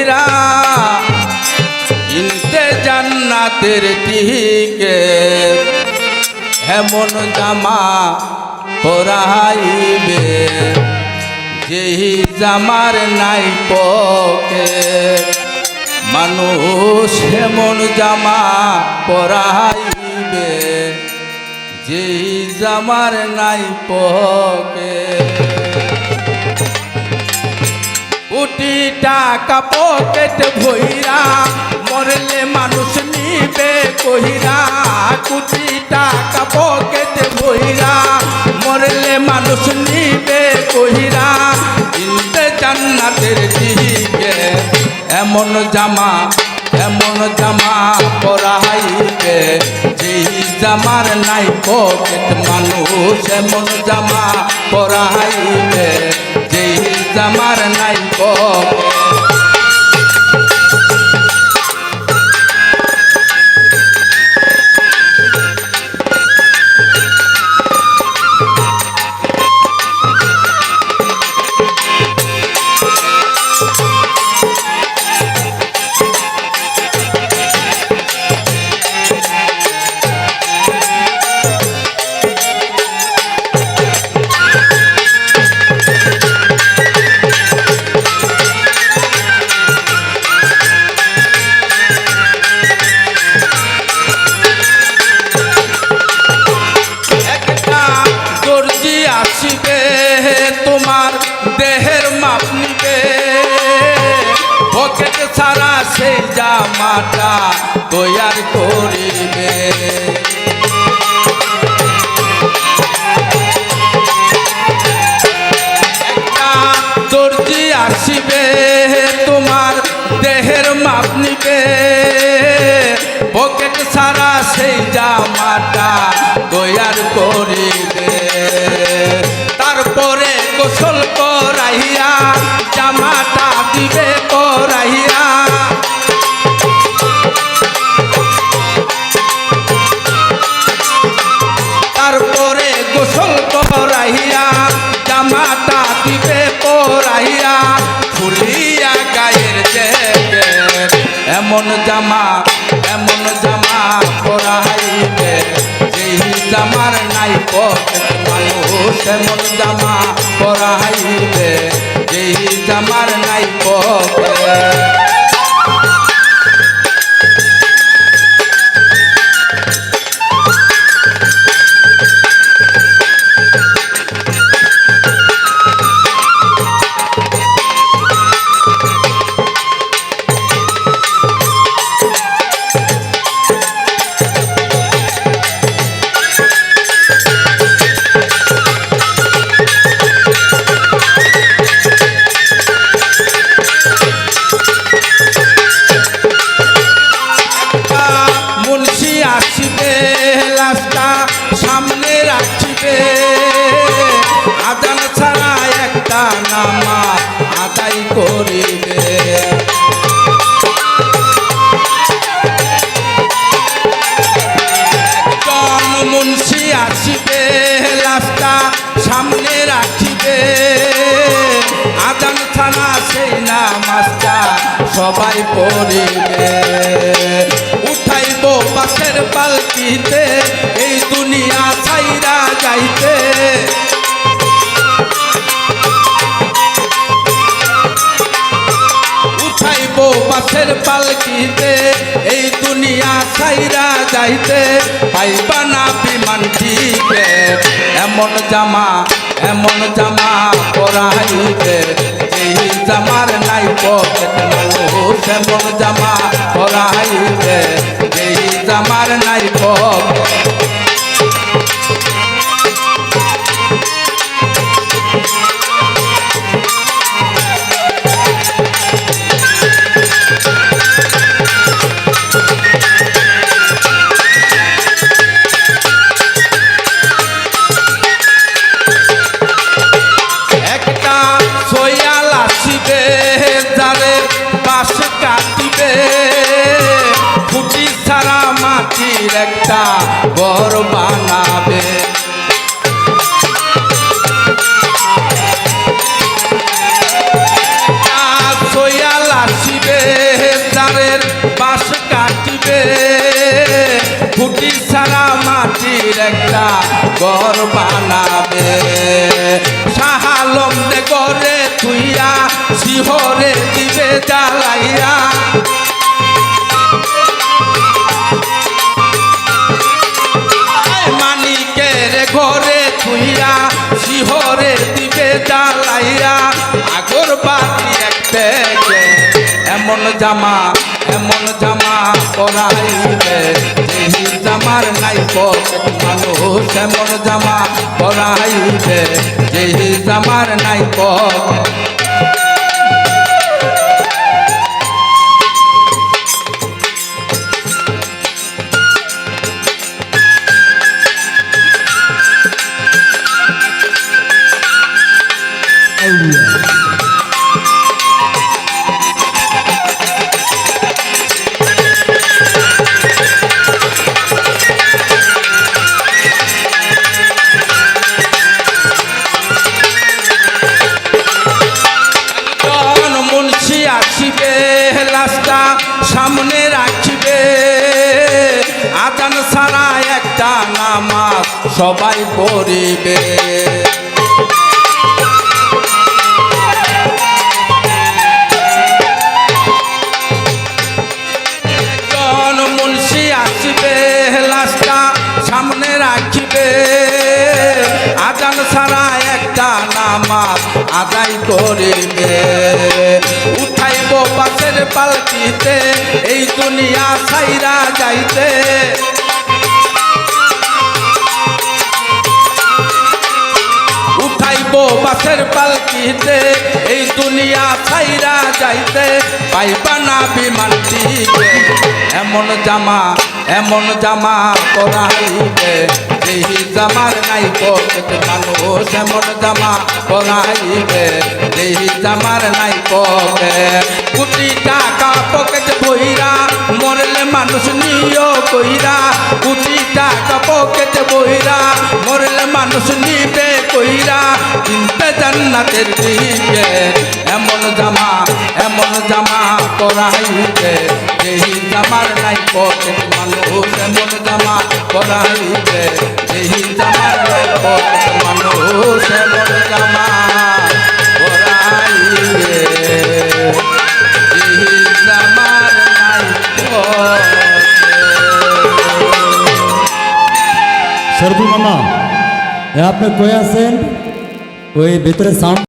এরা কিনতে জান্নাতের টিকে এমন জামা পরাইবে। যেই জামার নাই পকে। মানুষ এমন জামা পরাইবে। যেই জামার নাই পকে। কোটি টাকা পকেট ভইরা, মরলে মানুষ নিবে কহিরা। কোটি টাকা পকেট ভইরা, মরলে মানুষ নিবে কহিরা। কিনতে জান্নাতের দিকে, এমন জামা এমন জামা পরাইবে যেই জামার নাই পকেট মানুষ, এমন জামা পরাইবে জামার নাই পকেট জামাটা তৈয়ার করিবে। জামা, এমন জামা পরাইবে যেই জামার নাই মানুষ এমন জামা পরাইবে যেই জামার নাই পকেট করিবে। মুন্সি আসিবে লাস্তা সামনে রাখিবে। আদান ছাড়া সেই নামাজটা সবাই পড়িবে। উঠাইব পাশের পালকিতে, এই দুনিয়া ছাইরা যাইতে। পাশের পালকিতে, এই দুনিয়া ছাইরা যাইতে পাইবা না বিমান টিকে। এমন জামা এমন জামা পরাইবে এই জামার নাই পকেট এমন জামা পরাইবে এই জামার নাই পকেট কাটিবে, যারে বাস কাটিবে। খুঁটি ছাড়া মাটির একটা বর বানাবে। ফুটি সারা মাটির একটা ঘর বানাবে। শিহরে দিবে জ্বালাইয়া। মানিকের ঘরে থুইয়া শিহরে দিবে জ্বালাইয়া। আগর বাতি একটা এমন জামা এমন জামা পরাইবে। যেই জামার নাই পকেট মানুষ এমন জামা পরাইবে। যেই জামার নাই পকেট সামনে রাখবে। আজান সারা একটা নামাজ সবাই পড়িবে। আদায় করিবে। উঠাইব বাসের পালকিতে, এই দুনিয়া সাইরা যাইতে। বাসের পালকিতে, এই দুনিয়া ছাইরা যাইতে। পাইবা না এমন জামা এমন জামা পরাইবে যেই জামার নাই পকেট মানুষ এমন জামা পরাইবে এই জামার নাই পকেট। কোটি টাকা পকেট বইরা মরলে মানুষ নিয় কইরা টাকা পকেট বইরা মরলে মানুষ নিবে কইরা কিনতে জান্নাতের দিকে এমন জামা এমন জামা পরাইবে যেই জামার নাই পকেট মানুষ এমন জামা পরাইবে যেই জামার নাই পকেট মানুষ এমন জামা আপনি কই আছেন ওই ভিতরে সাউন্ড